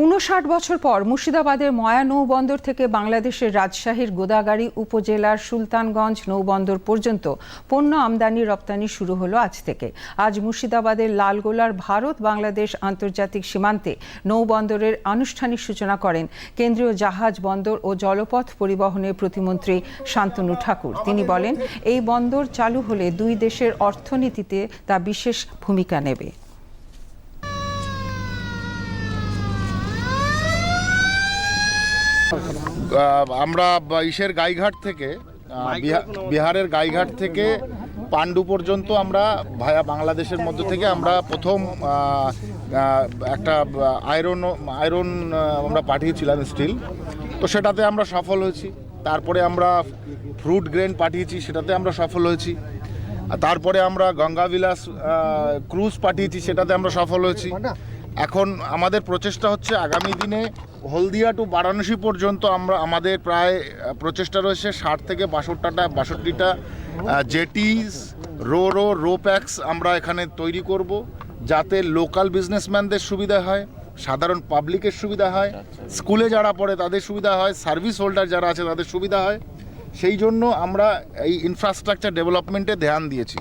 উনষাট বছর পর মুর্শিদাবাদের ময়া নৌবন্দর থেকে বাংলাদেশের রাজশাহীর গোদাগাড়ি উপজেলার সুলতানগঞ্জ নৌবন্দর পর্যন্ত পণ্য আমদানি রপ্তানি শুরু হলো আজ থেকে। আজ মুর্শিদাবাদের লালগোলার ভারত বাংলাদেশ আন্তর্জাতিক সীমান্তে নৌবন্দরের আনুষ্ঠানিক সূচনা করেন কেন্দ্রীয় জাহাজ বন্দর ও জলপথ পরিবহনের প্রতিমন্ত্রী শান্তনু ঠাকুর। তিনি বলেন, এই বন্দর চালু হলে দুই দেশের অর্থনীতিতে তা বিশেষ ভূমিকা নেবে। আমরা ইসের গাইঘাট থেকে বিহারের গাইঘাট থেকে পাণ্ডু পর্যন্ত আমরা ভায়া বাংলাদেশের মধ্য থেকে আমরা প্রথম একটা আয়রন আয়রন আমরা পাঠিয়েছিলাম স্টিল। তো সেটাতে আমরা সফল হয়েছি। তারপরে আমরা ফ্রুট গ্রেন পাঠিয়েছি, সেটাতে আমরা সফল হয়েছি। তারপরে আমরা গঙ্গাবিলাস ক্রুজ পাঠিয়েছি, সেটাতে আমরা সফল হয়েছি। এখন আমাদের প্রচেষ্টা হচ্ছে আগামী দিনে হলদিয়া টু বারাণসী পর্যন্ত আমরা, আমাদের প্রায় প্রচেষ্টা রয়েছে ষাট থেকে বাষট্টাটা, বাষট্টিটা জেটিস রো রো রো প্যাক্স আমরা এখানে তৈরি করব যাতে লোকাল বিজনেসম্যানদের সুবিধা হয়, সাধারণ পাবলিকের সুবিধা হয়, স্কুলে যারা পড়ে তাদের সুবিধা হয়, সার্ভিস হোল্ডার যারা আছে তাদের সুবিধা হয়। সেই জন্য আমরা এই ইনফ্রাস্ট্রাকচার ডেভেলপমেন্টে ধ্যান দিয়েছি।